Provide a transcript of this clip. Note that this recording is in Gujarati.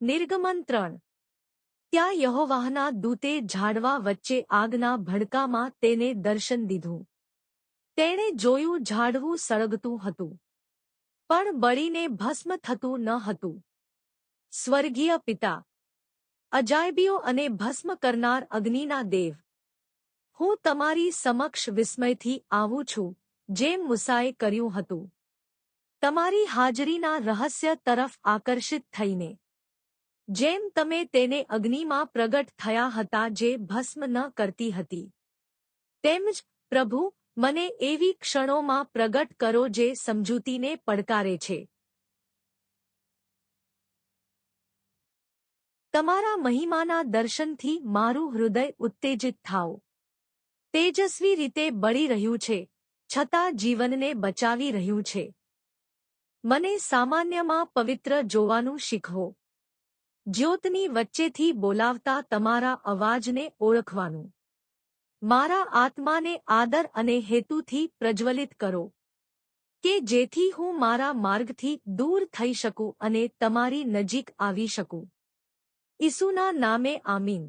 નિર્ગમન ત્રણ ત્યાં યહોવાહના દૂતે ઝાડવા વચ્ચે આગના ભડકામાં તેને દર્શન દીધું. તેણે જોયું ઝાડવું સળગતું હતું. પણ બળીને ભસ્મ થતું ન હતું. સ્વર્ગીય પિતા, અજાયબીઓ અને ભસ્મ કરનાર અગ્નિના દેવ, હું તમારી સમક્ષ વિસ્મયથી આવું છું, જેમ મુસાએ કર્યું હતું. તમારી હાજરીના રહસ્ય તરફ આકર્ષિત થઈને. જેમ તમે તેને અગ્નિમાં પ્રગટ થયા હતા જે ભસ્મ ન કરતી હતી. તેમજ પ્રભુ, મને એવી ક્ષણોમાં પ્રગટ કરો જે સમજૂતીને પડકારે છે. તમારા મહિમાના દર્શનથી મારું હૃદય ઉત્તેજિત થાઓ. તેજસ્વી રીતે બળી રહ્યું છે, છતાં જીવનને બચાવી રહ્યું છે. મને સામાન્યમાં પવિત્ર જોવાનું શીખવો. જ્યોતની વચ્ચેથી બોલાવતા તમારા અવાજને ઓળખવાનું. મારા આત્માને આદર અને હેતુથી પ્રજ્વલિત કરો, કે જેથી હું મારા માર્ગથી દૂર થઈ શકું અને તમારી નજીક આવી શકું. ઈસુના નામે આમીન.